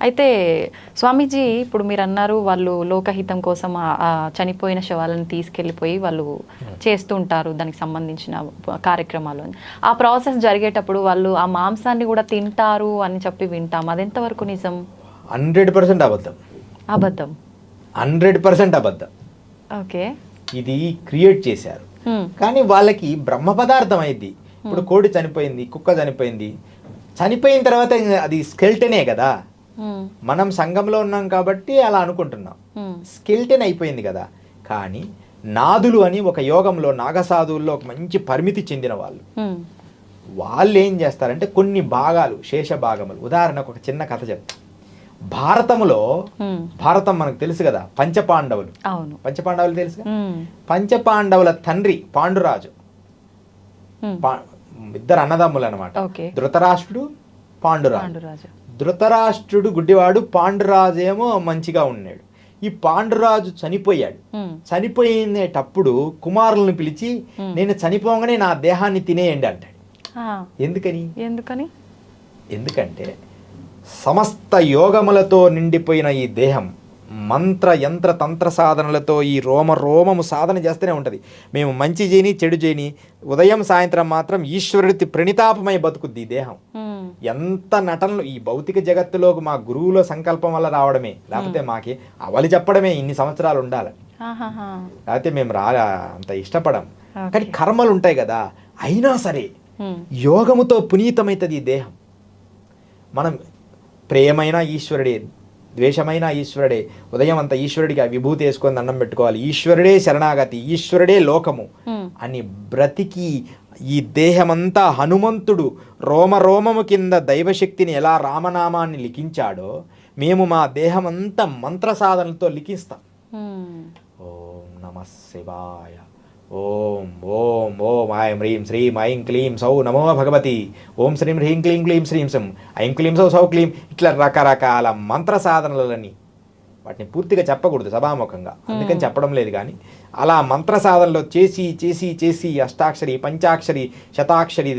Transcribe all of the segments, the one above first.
అయితే స్వామీజీ ఇప్పుడు మీరు అన్నారు వాళ్ళు లోకహితం కోసం చనిపోయిన శవాలను తీసుకెళ్ళిపోయి వాళ్ళు చేస్తూ ఉంటారు దానికి సంబంధించిన కార్యక్రమాలు. ఆ ప్రాసెస్ జరిగేటప్పుడు వాళ్ళు ఆ మాంసాన్ని కూడా తింటారు అని చెప్పి వింటాం. అది ఎంతవరకు నిజం? హండ్రెడ్ పర్సెంట్ అబద్ధం. అబద్ధం? హండ్రెడ్ పర్సెంట్ అబద్ధం. ఓకే. ఇది క్రియేట్ చేశారు. హ్మ్. కానీ వాళ్ళకి బ్రహ్మ పదార్థం అయింది. ఇప్పుడు కోడి చనిపోయింది కుక్క చనిపోయింది. చనిపోయిన తర్వాత అది స్కెల్టనే కదా. మనం సంఘంలో ఉన్నాం కాబట్టి అలా అనుకుంటున్నాం. స్కెల్టన్ అయిపోయింది కదా. కానీ నాదులు అని ఒక యోగంలో నాగసాధువుల్లో ఒక మంచి పరిమితి చెందిన వాళ్ళు. హ్మ్. వాళ్ళు ఏం చేస్తారంటే కొన్ని భాగాలు శేష భాగములు. ఉదాహరణకు ఒక చిన్న కథ చెప్తా భారతములో. భారతం మనకు తెలుసు కదా పంచపాండవులు. పంచపాండవులు తెలుసు. పంచపాండవుల తండ్రి పాండురాజు. ఇద్దరు అన్నదమ్ములు అనమాట ధృతరాష్ట్రుడు పాండురాజు. పాండురాజు. ధృతరాష్ట్రుడు గుడ్డివాడు పాండురాజు ఏమో మంచిగా ఉన్నాడు. ఈ పాండురాజు చనిపోయాడు. హ్మ్. చనిపోయినేటప్పుడు కుమారులను పిలిచి. నేను చనిపోగానే నా దేహాన్ని తినేయండి అంటాడు. ఎందుకని? ఎందుకని? ఎందుకంటే సమస్త యోగములతో నిండిపోయిన ఈ దేహం మంత్ర యంత్ర తంత్ర సాధనలతో ఈ రోమ రోమము సాధన చేస్తూనే ఉంటుంది మేము మంచి చేయని చెడు చేయని ఉదయం సాయంత్రం మాత్రం ఈశ్వరుడి ప్రణితాపమై బతుకుద్ది ఈ దేహం. ఎంత నటనలు ఈ భౌతిక జగత్తులోకి మా గురువుల సంకల్పం వల్ల రావడమే లేకపోతే మాకి అవలి చెప్పడమే ఇన్ని సంవత్సరాలు ఉండాలి. లేకపోతే మేము రా అంత ఇష్టపడం. కానీ కర్మలు ఉంటాయి కదా అయినా సరే. యోగముతో పునీతమైతుంది ఈ దేహం మనం ప్రేమైన ఈశ్వరుడే ద్వేషమైన ఈశ్వరుడే ఉదయం అంతా ఈశ్వరుడికి ఆ విభూతి వేసుకొని దండం పెట్టుకోవాలి ఈశ్వరుడే శరణాగతి ఈశ్వరుడే లోకము. అని బ్రతికి ఈ దేహమంతా హనుమంతుడు రోమ రోమము కింద దైవశక్తిని ఎలా రామనామాన్ని లిఖించాడో మేము మా దేహమంతా మంత్ర సాధనలతో లిఖిస్తాం. ఓం నమ శివాయ ఓం ఓం ఓం. ఐం హ్రీం శ్రీం ఐం క్లీం సౌ నమో భగవతి. ఓం శ్రీం హ్రీం క్లీం క్లీం శ్రీం సం ఐం క్లీం సౌ సౌ క్లీం. ఇట్లా రకరకాల మంత్ర సాధనలని వాటిని పూర్తిగా చెప్పకూడదు సభాముఖంగా. అందుకని చెప్పడం లేదు కానీ అలా మంత్ర సాధనలో చేసి చేసి చేసి అష్టాక్షరి పంచాక్షరి శతాక్షరి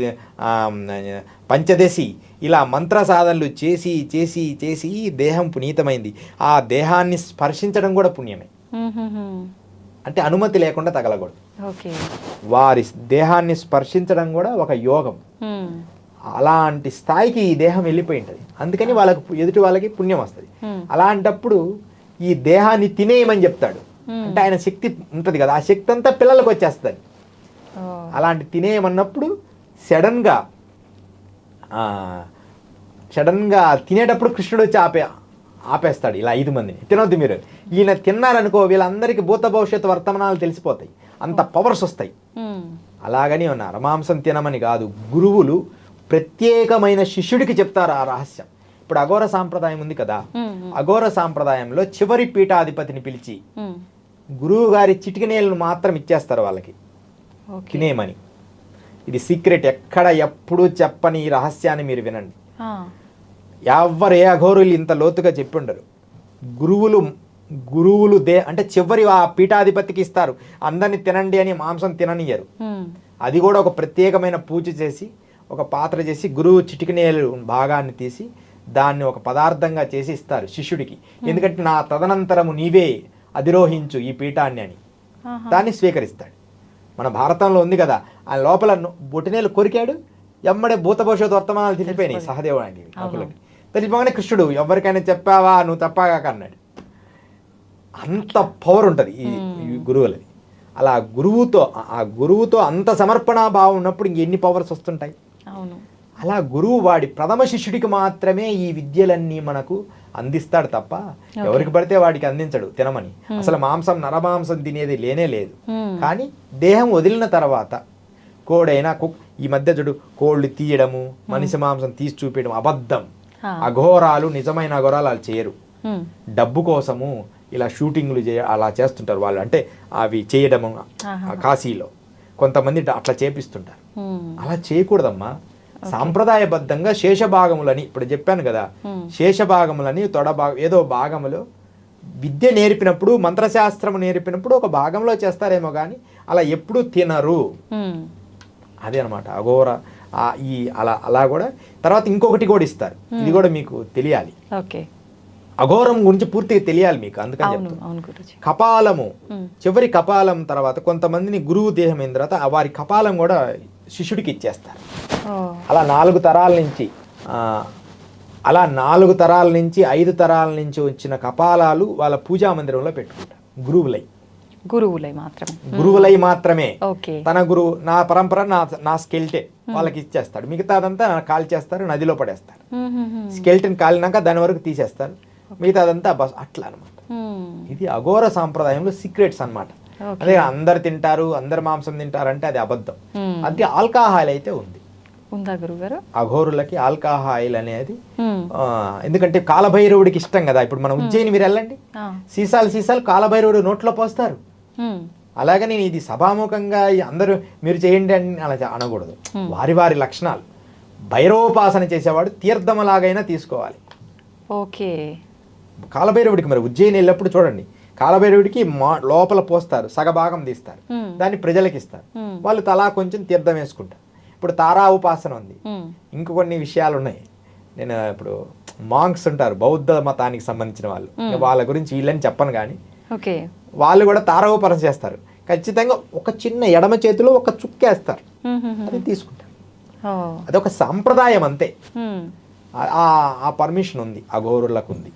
పంచదశి ఇలా మంత్ర సాధనలు చేసి చేసి చేసి దేహం పునీతమైంది. ఆ దేహాన్ని స్పర్శించడం కూడా పుణ్యమే. అంటే అనుమతి లేకుండా తగలకూడదు వారి దేహాన్ని స్పర్శించడం కూడా ఒక యోగం. అలాంటి స్థాయికి ఈ దేహం వెళ్ళిపోయి ఉంటుంది అందుకని వాళ్ళకి ఎదుటి వాళ్ళకి పుణ్యం వస్తుంది. అలాంటప్పుడు ఈ దేహాన్ని తినేయమని చెప్తాడు. అంటే ఆయన శక్తి ఉంటుంది కదా ఆ శక్తి అంతా పిల్లలకు వచ్చేస్తుంది. అలాంటి తినేయమన్నప్పుడు సడన్గా సడన్గా తినేటప్పుడు కృష్ణుడు వచ్చి ఆపే ఆపేస్తాడు ఇలా ఐదు మందిని. తినొద్దు మీరు. ఈయన తిన్నారనుకో వీళ్ళందరికీ భూత భవిష్యత్తు వర్తమానాలు తెలిసిపోతాయి. అంత పవర్స్ వస్తాయి. అలాగని ఉన్న రమాంసం తినమని కాదు గురువులు ప్రత్యేకమైన శిష్యుడికి చెప్తారు ఆ రహస్యం. ఇప్పుడు అఘోర సాంప్రదాయం ఉంది కదా. అఘోర సాంప్రదాయంలో చివరి పీఠాధిపతిని పిలిచి. గురువు గారి చిటికినేలను మాత్రం ఇచ్చేస్తారు వాళ్ళకి. ఓకే. తినేయమని. ఇది సీక్రెట్. ఎక్కడ ఎప్పుడూ చెప్పని ఈ రహస్యాన్ని మీరు వినండి. ఆ. ఎవ్వరు ఏ అఘోరులు ఇంత లోతుగా చెప్పి ఉండరు గురువులు గురువులు దే అంటే చివరి ఆ పీఠాధిపతికి ఇస్తారు. అందరిని తినండి అని మాంసం తిననియరు. అది కూడా ఒక ప్రత్యేకమైన పూజ చేసి ఒక పాత్ర చేసి గురువు చిటికినేలు భాగాన్ని తీసి దాన్ని ఒక పదార్థంగా చేసి ఇస్తారు శిష్యుడికి. ఎందుకంటే నా తదనంతరము నీవే అధిరోహించు ఈ పీఠాన్ని అని. దాన్ని స్వీకరిస్తాడు. మన భారతంలో ఉంది కదా ఆ లోపల బొటినేలు కొరికాడు ఎమ్మడే భూత భవిష్యత్ వర్తమానాలు తెలిసిపోయినాయి సహదేవుడికి కపులకి తెలిసిపోగానే కృష్ణుడు ఎవరికైనా చెప్పావా? నువ్వు తప్పాగాక అన్నాడు. అంత పవర్ ఉంటుంది ఈ గురువులది అలా గురువుతో ఆ- గురువుతో అంత సమర్పణా భావం ఉన్నప్పుడు ఇంకెన్ని పవర్స్ వస్తుంటాయి? అలా గురువు వాడి ప్రథమ శిష్యుడికి మాత్రమే ఈ విద్యలన్నీ మనకు అందిస్తాడు తప్ప ఎవరికి పడితే వాడికి అందించడు తినమని. అసలు మాంసం నరమాంసం తినేది లేనే లేదు. కానీ దేహం వదిలిన తర్వాత కోడైనా కుక్ ఈ మధ్య చూడు కోళ్ళు తీయడము మనిషి మాంసం తీసి చూపించడం అబద్ధం. అఘోరాలు నిజమైన అఘోరాలు వాళ్ళు చేయరు. డబ్బు కోసము ఇలా షూటింగ్లు చేయ అలా చేస్తుంటారు వాళ్ళు. అంటే అవి చేయడము కాశీలో. కొంతమంది అట్లా చేపిస్తుంటారు. అలా చేయకూడదమ్మా. సాంప్రదాయబద్ధంగా శేషభాగములని ఇప్పుడు చెప్పాను కదా. శేషభాగములని తొడ భాగం ఏదో భాగములో విద్య నేర్పినప్పుడు మంత్రశాస్త్రము నేర్పినప్పుడు ఒక భాగంలో చేస్తారేమో కానీ అలా ఎప్పుడు తినరు. అదే అనమాట అఘోర ఈ అలా అలా కూడా. తర్వాత ఇంకొకటి కూడా ఇస్తారు. ఇది కూడా మీకు తెలియాలి. ఓకే. అఘోరం గురించి పూర్తిగా తెలియాలి మీకు అందుకని కపాలము. మ్మ్. చివరి కపాలం తర్వాత కొంతమందిని గురువు దేహం అయిన తర్వాత వారి కపాలం కూడా శిష్యుడికి ఇచ్చేస్తారు. అలా నాలుగు తరాల నుంచి అలా నాలుగు తరాల నుంచి ఐదు తరాల నుంచి వచ్చిన కపాలాలు వాళ్ళ పూజా మందిరంలో పెట్టుకుంటారు. గురువులై గురువులై మాత్రమే. గురువులై మాత్రమే. తన గురువు నా పరంపర నా నా స్కెల్టే వాళ్ళకి ఇచ్చేస్తాడు. మిగతాదంతా కాల్ చేస్తారు నదిలో పడేస్తారు. స్కెల్టన్ కాలినాక దాని వరకు తీసేస్తారు. మిగతాదంతా బస్ అట్లా అనమాట. ఇది అఘోర సాంప్రదాయంలో సీక్రెట్స్ అన్నమాట. ఓకే. అదే అందరు తింటారు అందరు మాంసం తింటారు అంటే అది అబద్ధం. అది ఆల్కహాయిల్ అయితే ఉంది. ఉందా గురుగారు అఘోరులకి ఆల్కహాయిల్ అనేది ఎందుకంటే కాలభైరవుడికి ఇష్టం కదా. ఇప్పుడు మన ఉజ్జయిని మీరు వెళ్ళండి. సీసాలు సీసాలు కాలభైరవుడు నోట్లో పోస్తారు. అలాగే నేను ఇది సభాముఖంగా అందరూ మీరు చేయండి అని అలా అనకూడదు. వారి వారి లక్షణాలు. భైరవోపాసన చేసేవాడు తీర్థములాగైనా తీసుకోవాలి. ఓకే. కాలభైరవుడికి మరి ఉజ్జయిని వెళ్ళినప్పుడు చూడండి. కాలభైరవుడికి మా లోపల పోస్తారు సగభాగం తీస్తారు. దాన్ని ప్రజలకు ఇస్తారు. వాళ్ళు తలా కొంచెం తీర్థం వేసుకుంటారు. ఇప్పుడు తారా ఉపాసన ఉంది. మ్మ్. ఇంక కొన్ని విషయాలు ఉన్నాయి. నేను ఇప్పుడు మాంక్స్ ఉంటారు బౌద్ధ మతానికి సంబంధించిన వాళ్ళు. వాళ్ళ గురించి వీళ్ళని చెప్పను కానీ ఓకే. వాళ్ళు కూడా తారావుపరం చేస్తారు. ఖచ్చితంగా ఒక చిన్న ఎడమ చేతిలో ఒక చుక్కేస్తారు. అది తీసుకుంటారు. అదొక సాంప్రదాయం అంతే. ఆ పర్మిషన్ ఉంది. ఆ గౌరులకు ఉంది.